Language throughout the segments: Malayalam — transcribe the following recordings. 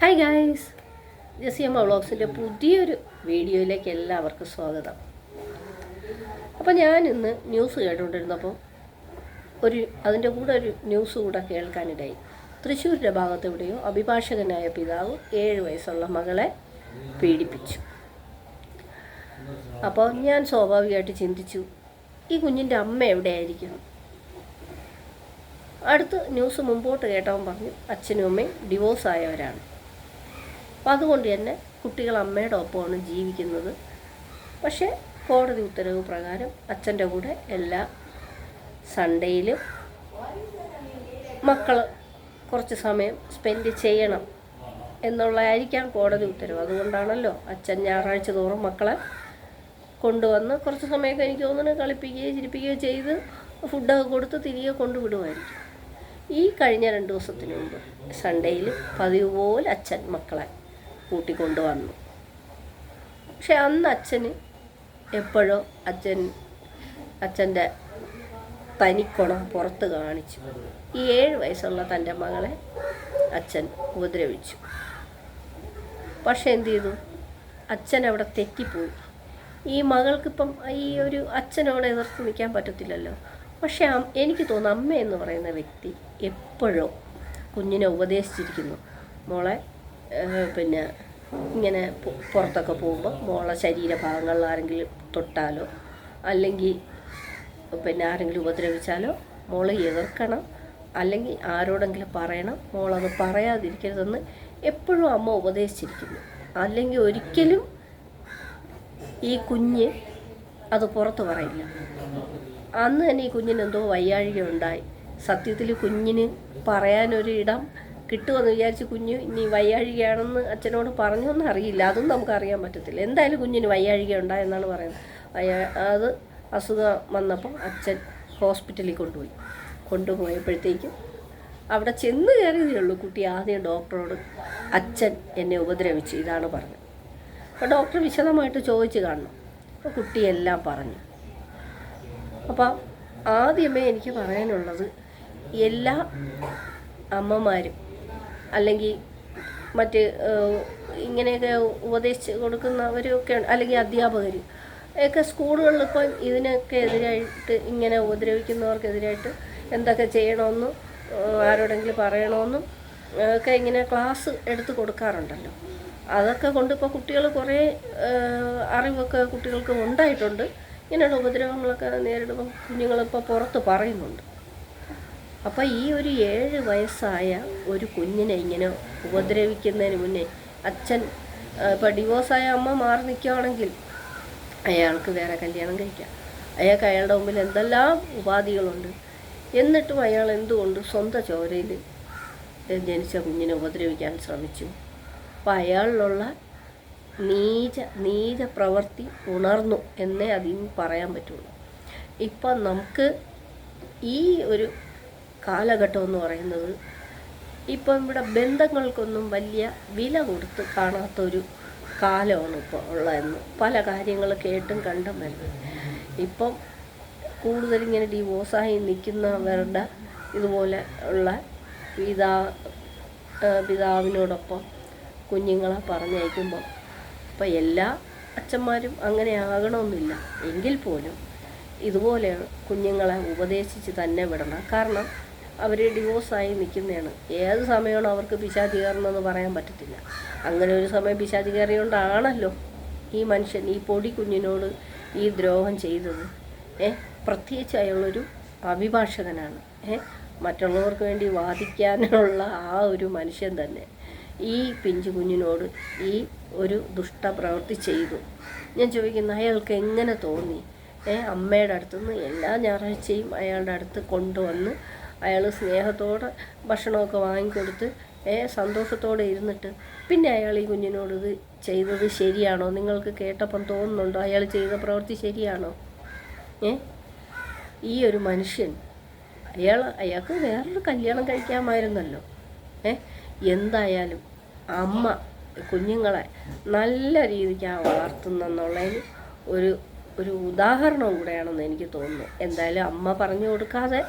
ഹായ് ഗായ്സ് ജസിയമ്മ വ്ളോഗ്സിന്റെ പുതിയൊരു വീഡിയോയിലേക്ക് എല്ലാവർക്കും സ്വാഗതം. അപ്പോൾ ഞാൻ ഇന്ന് ന്യൂസ് കേട്ടുകൊണ്ടിരുന്നപ്പോൾ ഒരു അതിന്റെ കൂടെ ഒരു ന്യൂസ് കൂടെ കേൾക്കാനിടയായി. തൃശ്ശൂരിന്റെ ഭാഗത്ത് എവിടെയോ അഭിഭാഷകനായ പിതാവ് ഏഴ് വയസ്സുള്ള മകളെ പീഡിപ്പിച്ചു. അപ്പോൾ ഞാൻ സ്വാഭാവികമായിട്ട് ചിന്തിച്ചു ഈ കുഞ്ഞിന്റെ അമ്മ എവിടെയായിരിക്കും അടുത്ത് ന്യൂസ് മുമ്പോട്ട് കേട്ടവൻ പറഞ്ഞു അച്ഛനും അമ്മയും ഡിവോഴ്സ് ആയവരാണ്. അപ്പം അതുകൊണ്ട് തന്നെ കുട്ടികൾ അമ്മയുടെ ഒപ്പമാണ് ജീവിക്കുന്നത്. പക്ഷേ കോടതി ഉത്തരവ് പ്രകാരം അച്ഛന്റെ കൂടെ എല്ലാ സൺഡേയിലും മക്കൾ കുറച്ച് സമയം സ്പെൻഡ് ചെയ്യണം എന്നുള്ളതായിരിക്കാം കോടതി ഉത്തരവ്. അതുകൊണ്ടാണല്ലോ അച്ഛൻ ഞായറാഴ്ച തോറും മക്കളെ കൊണ്ടുവന്ന് കുറച്ച് സമയമൊക്കെ എനിക്ക് തോന്നുന്നു കളിപ്പിക്കുകയോ ചിരിപ്പിക്കുകയോ ചെയ്ത് ഫുഡൊക്കെ കൊടുത്ത് തിരികെ കൊണ്ടുവിടുമായിരിക്കും. ഈ കഴിഞ്ഞ രണ്ട് ദിവസത്തിന് മുമ്പ് സൺഡേയിൽ പതിവ് പോലെ അച്ഛൻ മക്കളെ കൂട്ടിക്കൊണ്ടുവന്നു. പക്ഷെ അന്ന് അച്ഛന് എപ്പോഴോ അച്ഛൻ അച്ഛന്റെ തനിക്കുണം പുറത്ത് കാണിച്ചു. ഈ ഏഴ് വയസ്സുള്ള തന്റെ മകളെ അച്ഛൻ ഉപദ്രവിച്ചു. പക്ഷെ എന്തു ചെയ്തു? അച്ഛൻ അവിടെ തെറ്റിപ്പോയി. ഈ മകൾക്കിപ്പം ഈ ഒരു അച്ഛനോട് എതിർത്ത് നിൽക്കാൻ പറ്റത്തില്ലല്ലോ. പക്ഷെ എനിക്ക് തോന്നുന്നു അമ്മ എന്ന് പറയുന്ന വ്യക്തി എപ്പോഴോ കുഞ്ഞിനെ ഉപദേശിച്ചിരിക്കുന്നു. മോളെ പിന്നെ ഇങ്ങനെ പുറത്തൊക്കെ പോകുമ്പോൾ മോളെ ശരീരഭാഗങ്ങളിൽ ആരെങ്കിലും തൊട്ടാലോ അല്ലെങ്കിൽ പിന്നെ ആരെങ്കിലും ഉപദ്രവിച്ചാലോ മോളെ എതിർക്കണം അല്ലെങ്കിൽ ആരോടെങ്കിലും പറയണം മോളത് പറയാതിരിക്കരുതെന്ന് എപ്പോഴും അമ്മ ഉപദേശിച്ചിരിക്കുന്നു. അല്ലെങ്കിൽ ഒരിക്കലും ഈ കുഞ്ഞ് അത് പുറത്ത് പറയില്ല. അന്ന് തന്നെ ഈ കുഞ്ഞിന് എന്തോ വയ്യാഴിക ഉണ്ടായി. സത്യത്തിൽ കുഞ്ഞിന് പറയാനൊരു ഇടം കിട്ടുമെന്ന് വിചാരിച്ച് കുഞ്ഞു ഇനി വയ്യാഴികയാണെന്ന് അച്ഛനോട് പറഞ്ഞൊന്നും അറിയില്ല. അതും നമുക്ക് അറിയാൻ പറ്റത്തില്ല. എന്തായാലും കുഞ്ഞിന് വയ്യാഴിക ഉണ്ടായെന്നാണ് പറയുന്നത്. വയ്യാ അത് അസുഖം വന്നപ്പോൾ അച്ഛൻ ഹോസ്പിറ്റലിൽ കൊണ്ടുപോയി. കൊണ്ടുപോയപ്പോഴത്തേക്കും അവിടെ ചെന്ന് കയറിയതേ ഉള്ളൂ കുട്ടി. ആദ്യം ഡോക്ടറോട് അച്ഛൻ എന്നെ ഉപദ്രവിച്ചു. ഇതാണ് പറഞ്ഞത്. അപ്പോൾ ഡോക്ടർ വിശദമായിട്ട് ചോദിച്ച് കാണണം. അപ്പോൾ കുട്ടിയെല്ലാം പറഞ്ഞു. അപ്പോൾ ആദ്യമേ എനിക്ക് പറയാനുള്ളത് എല്ലാ അമ്മമാരും അല്ലെങ്കിൽ മറ്റ് ഇങ്ങനെയൊക്കെ ഉപദേശിച്ച് കൊടുക്കുന്നവരൊക്കെ അല്ലെങ്കിൽ അധ്യാപകർ ഒക്കെ സ്കൂളുകളിൽ ഇപ്പം ഇതിനൊക്കെ എതിരായിട്ട് ഇങ്ങനെ ഉപദ്രവിക്കുന്നവർക്കെതിരായിട്ട് എന്തൊക്കെ ചെയ്യണമെന്നും ആരോടെങ്കിലും പറയണമെന്നും ഒക്കെ ഇങ്ങനെ ക്ലാസ് എടുത്ത് കൊടുക്കാറുണ്ടല്ലോ. അതൊക്കെ കൊണ്ട് ഇപ്പോൾ കുട്ടികൾ കുറേ അറിവൊക്കെ കുട്ടികൾക്ക് ഉണ്ടായിട്ടുണ്ട്. ഇങ്ങനെയുള്ള ഉപദ്രവങ്ങളൊക്കെ നേരിടുമ്പോൾ കുഞ്ഞുങ്ങളിപ്പോൾ പുറത്ത് പറയുന്നുണ്ട്. അപ്പോൾ ഈ ഒരു ഏഴ് വയസ്സായ ഒരു കുഞ്ഞിനെ ഇങ്ങനെ ഉപദ്രവിക്കുന്നതിന് മുന്നേ അച്ഛൻ ഇപ്പോൾ ഡിവോഴ്സായ അമ്മ മാറി നിൽക്കുകയാണെങ്കിൽ അയാൾക്ക് വേറെ കല്യാണം കഴിക്കാം. അയാൾക്ക് അയാളുടെ മുമ്പിൽ എന്തെല്ലാം ഉപാധികളുണ്ട്. എന്നിട്ടും അയാൾ എന്തുകൊണ്ട് സ്വന്തം ചോരയിൽ ജനിച്ച കുഞ്ഞിനെ ഉപദ്രവിക്കാൻ ശ്രമിച്ചു. അപ്പം അയാളിലുള്ള നീച നീച പ്രവൃത്തി ഉണർന്നു എന്നേ അതിന് പറയാൻ പറ്റുള്ളൂ. ഇപ്പം നമുക്ക് ഈ ഒരു കാലഘട്ടം എന്ന് പറയുന്നത് ഇപ്പം ഇവിടെ ബന്ധങ്ങൾക്കൊന്നും വലിയ വില കൊടുത്ത് കാണാത്തൊരു കാലമാണ് ഇപ്പോൾ ഉള്ളതെന്ന് പല കാര്യങ്ങൾ കേട്ടും കണ്ടും വരുന്നത്. ഇപ്പം കൂടുതൽ ഇങ്ങനെ ഡിവോഴ്സായി നിൽക്കുന്നവരുടെ ഇതുപോലെ ഉള്ള പിതാ പിതാവിനോടൊപ്പം കുഞ്ഞുങ്ങളെ പറഞ്ഞയക്കുമ്പോൾ ഇപ്പം എല്ലാ അച്ഛന്മാരും അങ്ങനെ ആകണമെന്നില്ല. എങ്കിൽ പോലും ഇതുപോലെ കുഞ്ഞുങ്ങളെ ഉപദേശിച്ച് തന്നെ വിടണം. കാരണം അവർ ഡിവോഴ്സായി നിൽക്കുന്നതാണ്. ഏത് സമയമാണോ അവർക്ക് പിശാചി കയറണമെന്ന് പറയാൻ പറ്റത്തില്ല. അങ്ങനെ ഒരു സമയം പിശാചി കയറിയോണ്ടാണല്ലോ ഈ മനുഷ്യൻ ഈ പൊടി കുഞ്ഞിനോട് ഈ ദ്രോഹം ചെയ്തത്. ഏ? പ്രത്യേകിച്ച് അയാളൊരു അഭിഭാഷകനാണ്. ഏ? മറ്റുള്ളവർക്ക് വേണ്ടി വാദിക്കാനുള്ള ആ ഒരു മനുഷ്യൻ തന്നെ. ഈ പിഞ്ചു കുഞ്ഞിനോട് ഈ ഒരു ദുഷ്ടപ്രവൃത്തി ചെയ്തു. ഞാൻ ചോദിക്കുന്നു അയാൾക്ക് എങ്ങനെ തോന്നി? അമ്മയുടെ അടുത്തുനിന്ന് എല്ലാ ഞായറാഴ്ചയും അയാളുടെ അടുത്ത് കൊണ്ടുവന്ന് അയാൾ സ്നേഹത്തോടെ ഭക്ഷണമൊക്കെ വാങ്ങിക്കൊടുത്ത് സന്തോഷത്തോടെ ഇരുന്നിട്ട്. പിന്നെ അയാൾ ഈ കുഞ്ഞിനോട് ഇത് ചെയ്തത് ശരിയാണോ? നിങ്ങൾക്ക് കേട്ടപ്പം തോന്നുന്നുണ്ടോ? അയാൾ ചെയ്ത പ്രവൃത്തി ശരിയാണോ? ഏ? ഈ ഒരു മനുഷ്യൻ അയാൾ അയാൾക്ക് വേറൊരു കല്യാണം കഴിക്കാമായിരുന്നല്ലോ. ഏ? എന്തായാലും അമ്മ കുഞ്ഞുങ്ങളെ നല്ല രീതിക്ക് ആ വളർത്തുന്നെന്നുള്ളതിന് ഒരു ഒരു ഉദാഹരണം കൂടെയാണെന്ന് എനിക്ക് തോന്നുന്നു. എന്തായാലും അമ്മ പറഞ്ഞു കൊടുക്കാതെ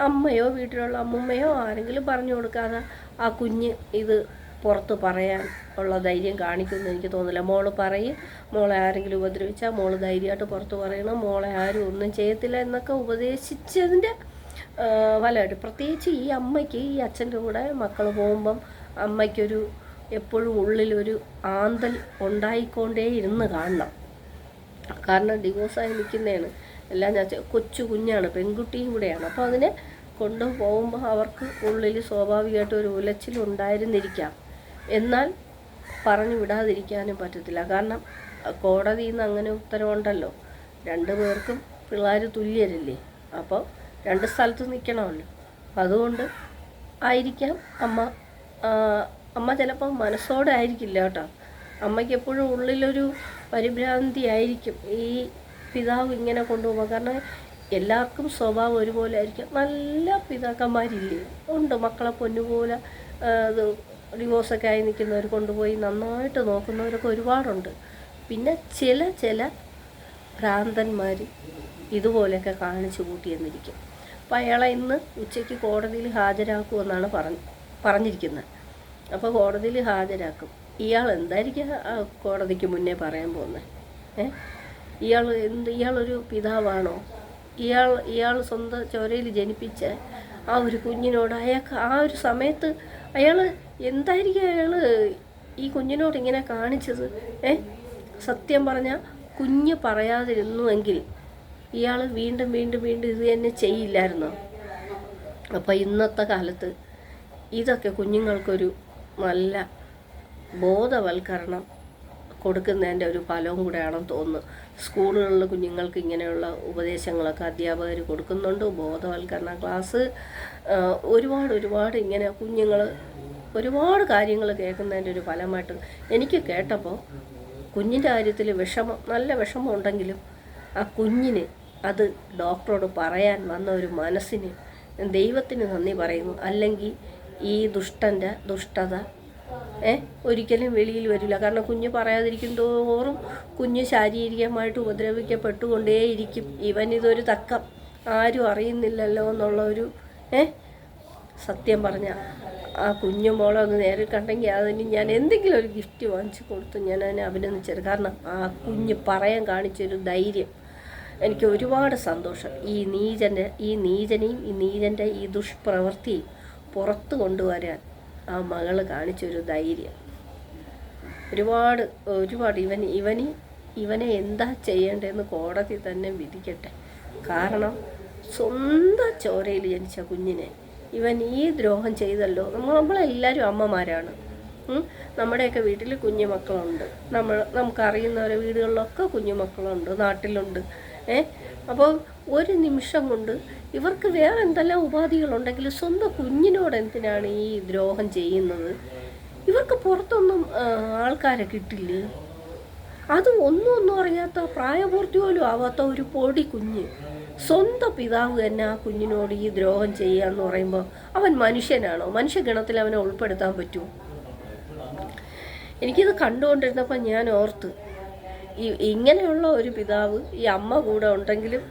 അമ്മയോ വീട്ടിലുള്ള അമ്മമ്മയോ ആരെങ്കിലും പറഞ്ഞു കൊടുക്കാതെ ആ കുഞ്ഞ് ഇത് പുറത്ത് പറയാൻ ഉള്ള ധൈര്യം കാണിക്കുമെന്ന് എനിക്ക് തോന്നുന്നില്ല. മോൾ പറയും മോളെ ആരെങ്കിലും ഉപദ്രവിച്ചാൽ മോൾ ധൈര്യമായിട്ട് പുറത്ത് പറയണം മോളെ ആരും ഒന്നും ചെയ്യത്തില്ല എന്നൊക്കെ ഉപദേശിച്ചതിന്റെ ഫലമായിട്ട്. പ്രത്യേകിച്ച് ഈ അമ്മയ്ക്ക് ഈ അച്ഛന്റെ കൂടെ മക്കൾ പോകുമ്പം അമ്മയ്ക്കൊരു എപ്പോഴും ഉള്ളിലൊരു ആന്തൽ ഉണ്ടായിക്കൊണ്ടേ ഇരുന്ന് കാണണം. കാരണം ഡിവോഴ്സായി നിൽക്കുന്നതാണ്. എല്ലാം ഞാൻ കൊച്ചു കുഞ്ഞാണ് പെൺകുട്ടിയും കൂടെയാണ്. അപ്പോൾ അതിനെ കൊണ്ടുപോകുമ്പോൾ അവർക്ക് ഉള്ളിൽ സ്വാഭാവികമായിട്ട് ഒരു ഉലച്ചിലുണ്ടായിരുന്നിരിക്കാം എന്നാൽ പറഞ്ഞു വിടാതിരിക്കാനും പറ്റത്തില്ല. കാരണം കോടതിയിൽ നിന്ന് അങ്ങനെ ഉത്തരവുണ്ടല്ലോ. രണ്ടു പേർക്കും പിള്ളേർ തുല്യരല്ലേ? അപ്പോൾ രണ്ട് സ്ഥലത്ത് നിൽക്കണമല്ലോ അതുകൊണ്ട് ആയിരിക്കാം അമ്മ. അമ്മ ചിലപ്പോൾ മനസ്സോടെ ആയിരിക്കില്ല കേട്ടോ. അമ്മയ്ക്ക് എപ്പോഴും ഉള്ളിലൊരു പരിഭ്രാന്തി ആയിരിക്കും. ഈ പിതാവ് ഇങ്ങനെ കൊണ്ടുപോകാം. കാരണം എല്ലാവർക്കും സ്വഭാവം ഒരുപോലെ ആയിരിക്കും. നല്ല പിതാക്കന്മാരില്ലേ? ഉണ്ട്. മക്കളെ പൊന്നുപോലെ ഡിവോഴ്സൊക്കെ ആയി നിൽക്കുന്നവർ കൊണ്ടുപോയി നന്നായിട്ട് നോക്കുന്നവരൊക്കെ ഒരുപാടുണ്ട്. പിന്നെ ചില ചില ഭ്രാന്തന്മാർ ഇതുപോലെയൊക്കെ കാണിച്ചു കൂട്ടിയെന്നിരിക്കും. അപ്പോൾ അയാളെ ഇന്ന് ഉച്ചയ്ക്ക് കോടതിയിൽ ഹാജരാക്കുമെന്നാണ് പറഞ്ഞ് പറഞ്ഞിരിക്കുന്നത്. അപ്പോൾ കോടതിയിൽ ഹാജരാക്കും. ഇയാൾ എന്തായിരിക്കും കോടതിക്ക് മുന്നേ പറയാൻ പോകുന്നത്? ഏ? ഇയാൾ എന്ത് ഇയാളൊരു പിതാവാണോ? ഇയാൾ ഇയാൾ സ്വന്തം ചോരയിൽ ജനിപ്പിച്ച ആ ഒരു കുഞ്ഞിനോട് അയാൾക്ക് ആ ഒരു സമയത്ത് അയാൾ എന്തായിരിക്കും അയാൾ ഈ കുഞ്ഞിനോട് ഇങ്ങനെ കാണിച്ചത്? ഏ? സത്യം പറഞ്ഞാൽ കുഞ്ഞ് പറയാതിരുന്നുവെങ്കിൽ ഇയാൾ വീണ്ടും വീണ്ടും വീണ്ടും ഇത് തന്നെ ചെയ്യില്ലായിരുന്നു? അപ്പോൾ ഇന്നത്തെ കാലത്ത് ഇതൊക്കെ കുഞ്ഞുങ്ങൾക്കൊരു നല്ല ബോധവൽക്കരണം കൊടുക്കുന്നതിന്റെ ഒരു ഫലവും കൂടെയാണെന്ന് തോന്നുന്നു. സ്കൂളുകളിൽ കുഞ്ഞുങ്ങൾക്ക് ഇങ്ങനെയുള്ള ഉപദേശങ്ങളൊക്കെ അധ്യാപകർ കൊടുക്കുന്നുണ്ട്. ബോധവൽക്കരണ ക്ലാസ് ഒരുപാട് ഒരുപാട് ഇങ്ങനെ കുഞ്ഞുങ്ങൾ ഒരുപാട് കാര്യങ്ങൾ കേൾക്കുന്നതിന്റെ ഒരു ഫലമായിട്ട് എനിക്ക് കേട്ടപ്പോൾ കുഞ്ഞിന്റെ കാര്യത്തിൽ വിഷമം നല്ല വിഷമം ഉണ്ടെങ്കിലും ആ കുഞ്ഞിന് അത് ഡോക്ടറോട് പറയാൻ വന്ന ഒരു മനസ്സിന് ദൈവത്തിന് നന്ദി പറയുന്നു. അല്ലെങ്കിൽ ഈ ദുഷ്ടന്റെ ദുഷ്ടത ഏ? ഒരിക്കലും വെളിയിൽ വരില്ല. കാരണം കുഞ്ഞ് പറയാതിരിക്കും തോറും കുഞ്ഞ് ശാരീരികമായിട്ട് ഉപദ്രവിക്കപ്പെട്ടുകൊണ്ടേയിരിക്കും. ഇവൻ ഇതൊരു തക്കം. ആരും അറിയുന്നില്ലല്ലോ എന്നുള്ള ഒരു ഏ? സത്യം പറഞ്ഞ ആ കുഞ്ഞു മോളെ ഒന്ന് നേരിൽ കണ്ടെങ്കിൽ അതിന് ഞാൻ എന്തെങ്കിലും ഒരു ഗിഫ്റ്റ് വാങ്ങിച്ചു കൊടുത്തു ഞാൻ അതിനെ അഭിനന്ദിച്ചത് കാരണം ആ കുഞ്ഞ് പറയാൻ കാണിച്ചൊരു ധൈര്യം. എനിക്ക് ഒരുപാട് സന്തോഷം. ഈ നീചന്റെ ഈ നീചനെയും ഈ നീചന്റെ ഈ ദുഷ്പ്രവൃത്തിയും പുറത്ത് കൊണ്ടുവരാൻ ആ മകൾ കാണിച്ചൊരു ധൈര്യം. ഒരുപാട് ഒരുപാട് ഇവൻ ഇവന് ഇവനെ എന്താ ചെയ്യേണ്ടതെന്ന് കോടതി തന്നെ വിധിക്കട്ടെ. കാരണം സ്വന്തം ചോരയിൽ ജനിച്ച കുഞ്ഞിനെ ഇവൻ ഈ ദ്രോഹം ചെയ്തല്ലോ. നമ്മൾ നമ്മളെല്ലാവരും അമ്മമാരാണ്. നമ്മുടെയൊക്കെ വീട്ടിൽ കുഞ്ഞു മക്കളുണ്ട് നമ്മൾ നമുക്കറിയുന്നവരെ വീടുകളിലൊക്കെ കുഞ്ഞു മക്കളുണ്ട് നാട്ടിലുണ്ട്. അപ്പോൾ ഒരു നിമിഷം കൊണ്ട് ഇവർക്ക് വേറെ എന്തെല്ലാം ഉപാധികളുണ്ടെങ്കിൽ സ്വന്തം കുഞ്ഞിനോട് എന്തിനാണ് ഈ ദ്രോഹം ചെയ്യുന്നത്? ഇവർക്ക് പുറത്തൊന്നും ആൾക്കാരെ കിട്ടില്ലേ? അത് ഒന്നും ഒന്നും അറിയാത്ത പ്രായപൂർത്തി പോലും ആവാത്ത ഒരു പൊടി കുഞ്ഞ്. സ്വന്തം പിതാവ് തന്നെ ആ കുഞ്ഞിനോട് ഈ ദ്രോഹം ചെയ്യുക എന്ന് പറയുമ്പോൾ അവൻ മനുഷ്യനാണോ? മനുഷ്യഗണത്തിൽ അവനെ ഉൾപ്പെടുത്താൻ പറ്റുമോ? എനിക്കിത് കണ്ടുകൊണ്ടിരുന്നപ്പോൾ ഞാൻ ഓർത്ത് ഈ ഇങ്ങനെയുള്ള ഒരു പിതാവ് ഈ അമ്മ കൂടെ ഉണ്ടെങ്കിലും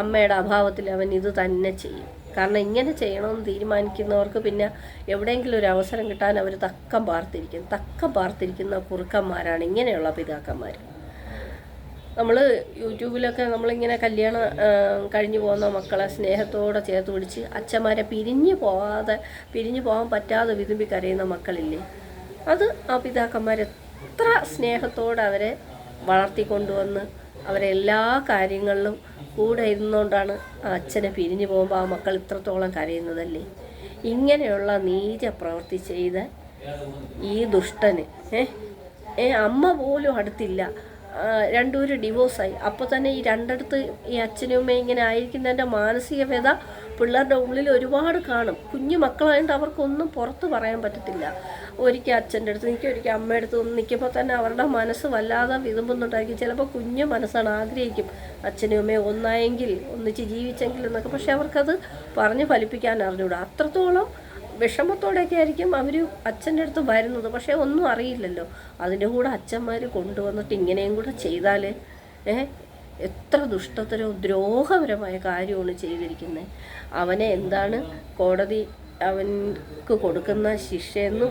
അമ്മയുടെ അഭാവത്തിൽ അവൻ ഇത് തന്നെ ചെയ്യും. കാരണം ഇങ്ങനെ ചെയ്യണമെന്ന് തീരുമാനിക്കുന്നവർക്ക് പിന്നെ എവിടെയെങ്കിലും ഒരു അവസരം കിട്ടാൻ അവർ തക്കം പാർത്തിരിക്കും. തക്കം പാർത്തിരിക്കുന്ന കുറുക്കന്മാരാണ് ഇങ്ങനെയുള്ള പിതാക്കന്മാർ നമ്മൾ യൂട്യൂബിലൊക്കെ നമ്മളിങ്ങനെ കല്യാണം കഴിഞ്ഞു പോകുന്ന മക്കളെ സ്നേഹത്തോടെ ചേർത്ത് പിടിച്ച് അച്ഛന്മാരെ പിരിഞ്ഞു പോവാതെ പിരിഞ്ഞു പോകാൻ പറ്റാതെ വിതുമ്പി കരയുന്ന മക്കളില്ലേ? അത് ആ പിതാക്കന്മാർ എത്ര സ്നേഹത്തോടെ അവരെ വളർത്തിക്കൊണ്ടുവന്ന് അവരെ എല്ലാ കാര്യങ്ങളിലും കൂടെ ഇരുന്നുകൊണ്ടാണ് ആ അച്ഛനെ പിരിഞ്ഞു പോകുമ്പോൾ ആ മക്കൾ ഇത്രത്തോളം കരയുന്നതല്ലേ? ഇങ്ങനെയുള്ള നീച പ്രവൃത്തി ചെയ്ത ഈ ദുഷ്ടന് ഏ? അമ്മ പോലും അടുത്തില്ല. രണ്ടുപേരും ഡിവോഴ്സായി അപ്പോൾ തന്നെ ഈ രണ്ടിടത്ത് ഈ അച്ഛനും ഇങ്ങനെ ആയിരിക്കുന്നതിന്റെ മാനസിക വ്യത പിള്ളേരുടെ ഉള്ളിൽ ഒരുപാട് കാണും. കുഞ്ഞു മക്കളായതുകൊണ്ട് അവർക്കൊന്നും പുറത്ത് പറയാൻ പറ്റത്തില്ല. ഒരിക്കൽ അച്ഛന്റെ അടുത്ത് നിൽക്കും ഒരിക്കൽ അമ്മയുടെ അടുത്ത് നിൽക്കുമ്പോൾ തന്നെ അവരുടെ മനസ്സ് വല്ലാതെ വിതുമ്പുന്നുണ്ടായിരിക്കും. ചിലപ്പോൾ കുഞ്ഞു മനസ്സാണ് ആഗ്രഹിക്കും. അച്ഛനും അമ്മയും ഒന്നായെങ്കിൽ ഒന്നിച്ച് ജീവിച്ചെങ്കിൽ എന്നൊക്കെ. പക്ഷെ അവർക്കത് പറഞ്ഞ് ഫലിപ്പിക്കാൻ അറിഞ്ഞൂടാ. അത്രത്തോളം വിഷമത്തോടെയൊക്കെ ആയിരിക്കും അവർ അച്ഛന്റെ അടുത്ത് വരുന്നത്. പക്ഷേ ഒന്നും അറിയില്ലല്ലോ. അതിന്റെ കൂടെ അച്ഛന്മാർ കൊണ്ടുവന്നിട്ട് ഇങ്ങനെയും കൂടെ ചെയ്താൽ ഏ എത്ര ദുഷ്ടത്തരോ ദ്രോഹപരമായ കാര്യമാണ് ചെയ്തിരിക്കുന്നത് അവനെ എന്താണ് കോടതി അവൻക്ക് കൊടുക്കുന്ന ശിക്ഷയെന്നും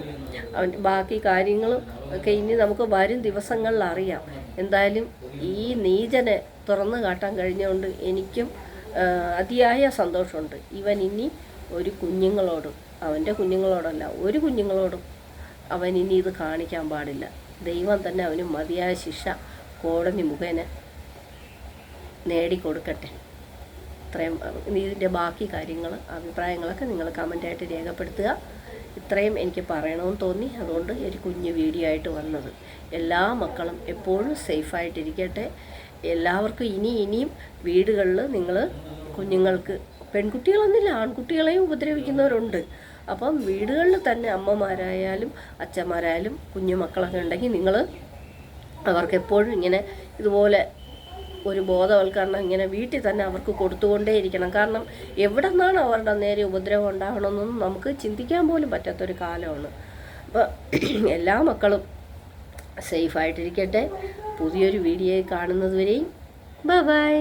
അവൻ ബാക്കി കാര്യങ്ങളും ഒക്കെ ഇനി നമുക്ക് വരും ദിവസങ്ങളിൽ അറിയാം. എന്തായാലും ഈ നീചനെ തുറന്നു കാട്ടാൻ കഴിഞ്ഞുകൊണ്ട് എനിക്കും അതിയായ സന്തോഷമുണ്ട്. ഇവൻ ഇനി ഒരു കുഞ്ഞുങ്ങളോടും അവന്റെ കുഞ്ഞുങ്ങളോടല്ല ഒരു കുഞ്ഞുങ്ങളോടും അവൻ ഇനി ഇത് കാണിക്കാൻ പാടില്ല. ദൈവം തന്നെ അവന് മതിയായ ശിക്ഷ കോടതി മുഖേന നേടിക്കൊടുക്കട്ടെ. ഇത്രയും ഇതിന്റെ ബാക്കി കാര്യങ്ങൾ അഭിപ്രായങ്ങളൊക്കെ നിങ്ങൾ കമന്റായിട്ട് രേഖപ്പെടുത്തുക. ഇത്രയും എനിക്ക് പറയണമെന്ന് തോന്നി. അതുകൊണ്ട് ഒരു കുഞ്ഞു വീഡിയോ ആയിട്ട് വന്നത്. എല്ലാ മക്കളും എപ്പോഴും സേഫായിട്ടിരിക്കട്ടെ എല്ലാവർക്കും ഇനി ഇനിയും വീടുകളിൽ നിങ്ങൾ കുഞ്ഞുങ്ങൾക്ക് പെൺകുട്ടികളൊന്നുമില്ല ആൺകുട്ടികളെയും ഉപദ്രവിക്കുന്നവരുണ്ട്. അപ്പം വീടുകളിൽ തന്നെ അമ്മമാരായാലും അച്ഛന്മാരായാലും കുഞ്ഞു മക്കളൊക്കെ ഉണ്ടെങ്കിൽ നിങ്ങൾ അവർക്ക് എപ്പോഴും ഇങ്ങനെ ഇതുപോലെ ഒരു ബോധവൽക്കരണം ഇങ്ങനെ വീട്ടിൽ തന്നെ അവർക്ക് കൊടുത്തുകൊണ്ടേയിരിക്കണം. കാരണം എവിടെ നിന്നാണ് അവരുടെ നേരെ ഉപദ്രവം ഉണ്ടാകണമെന്നൊന്നും നമുക്ക് ചിന്തിക്കാൻ പോലും പറ്റാത്തൊരു കാലമാണ്. അപ്പോൾ എല്ലാ മക്കളും സേഫായിട്ടിരിക്കട്ടെ പുതിയൊരു വീഡിയോ കാണുന്നതുവരെയും ബൈ ബൈ.